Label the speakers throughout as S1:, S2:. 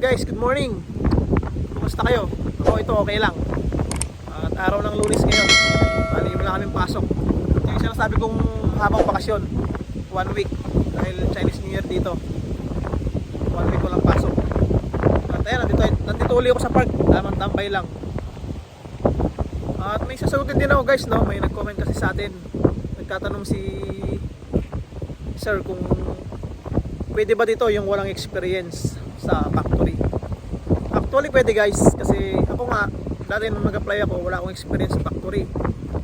S1: guys, good morning. Kumusta kayo? Ako ito okay lang. At araw ng lunes ngayon. Bali wala kaming pasok. Ito yung sinasabi kong habang bakasyon. One week. Dahil Chinese New Year dito. One week walang pasok. At ayan, nandito, nandito uli ako sa park. Tamang tambay lang. At may sasagutin din ako guys, no? May nag-comment kasi sa atin. Nagtatanong si Sir kung pwede ba dito yung walang experience sa factory? Actually pwede guys kasi ako nga dati nung mag-apply ako wala akong experience sa factory.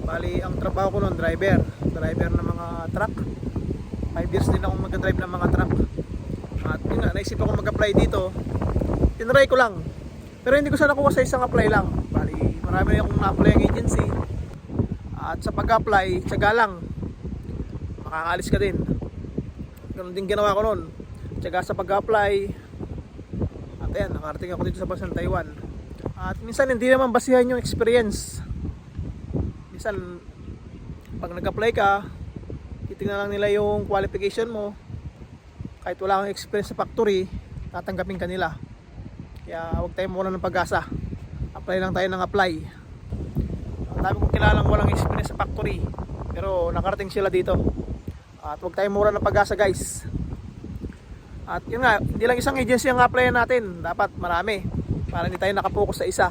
S1: Bali ang trabaho ko noon driver, driver ng mga truck. 5 years din ako mag-drive ng mga truck. At yun nga, naisip ako mag-apply dito. Tinry ko lang. Pero hindi ko siya nakuha sa isang apply lang. Bali, marami akong na-apply ang agency. At sa pag-apply, tsaga lang. Makakaalis ka din. Ganun din ginawa ko noon. Tsaga sa pag-apply. Ayan, nakarating ako dito sa bansang Taiwan. At minsan hindi naman basihan yung experience. Minsan, pag nag-apply ka, titingnan lang nila yung qualification mo. Kahit wala kang experience sa factory, tatanggapin ka nila. Kaya huwag tayong muna ng pag-asa. Apply lang tayo ng apply. Ang dami kong kilalang walang experience sa factory. Pero nakarating sila dito. At huwag tayong mura ng pag-asa guys. At yun nga, hindi lang isang agency ang applyan natin. Dapat marami. Para hindi tayo nakapokus sa isa.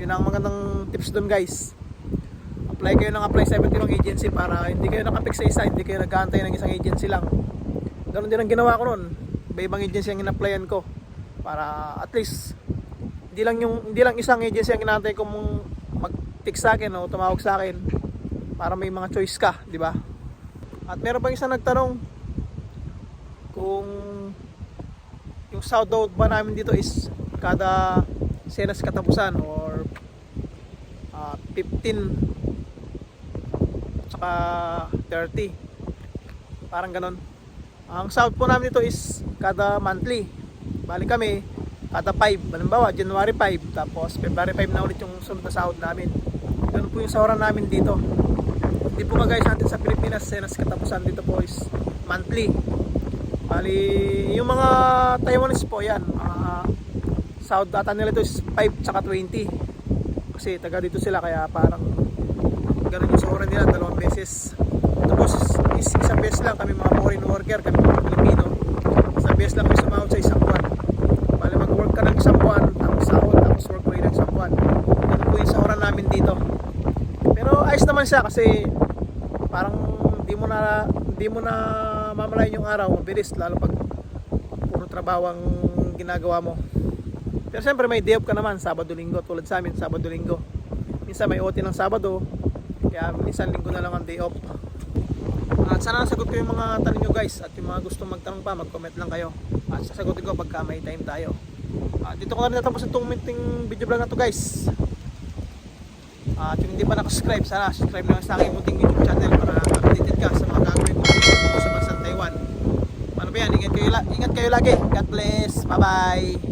S1: Yun ang magandang tips doon guys. Apply kayo ng apply sa iba't ibang agency para hindi kayo nakapik sa isa, hindi kayo nag-aantay ng isang agency lang. Ganon din ang ginawa ko noon. Iba-ibang agency ang in-applyan ko. Para at least hindi lang yung hindi lang isang agency ang inaantay ko mong mag-pick sa akin o tumawag sa akin para may mga choice ka, di ba? At meron pang isang nagtanong kung yung south out ba namin dito is kada senas katapusan or ah, 15 tsaka 30 parang ganon ang south po namin dito is kada monthly. Bali kami kada 5 halimbawa January 5 tapos February 5 na ulit yung sunod na sahod namin. Ganun po yung sahuran namin dito. Hindi po kagaya sa atin sa Pilipinas senas katapusan dito po is monthly bali yung mga Taiwanese po yan mga sahod data nila ito is 5 tsaka 20 kasi taga dito sila kaya parang ganun yung sahuran nila dalawang beses. Tapos is, isang beses lang kami mga foreign worker kami mga Pilipino. Isang beses lang kami sumahod sa isang buwan. Bali mag work ka ng isang buwan tapos sahod tapos work ko ng isang buwan. Ganun po yung sahuran namin dito. Pero ayos naman siya kasi parang di mo na di mo na mamalayan yung araw mabilis lalo pag puro trabaho ang ginagawa mo. Pero siyempre may day off ka naman Sabado Linggo tulad sa amin Sabado Linggo. Minsan may OT ng Sabado kaya minsan linggo na lang ang day off. At sana nasagot ko yung mga tanong nyo guys. At yung mga gusto magtanong pa mag comment lang kayo. At sasagutin ko pagka may time tayo. At dito ko na rin natapos itong minting video vlog na to guys. At yung hindi pa nakasubscribe sana subscribe lang sa aking munting YouTube channel para updated ka sa mga gagawin ko. Sa bansang ingat kayo, lagi. God bless. Bye bye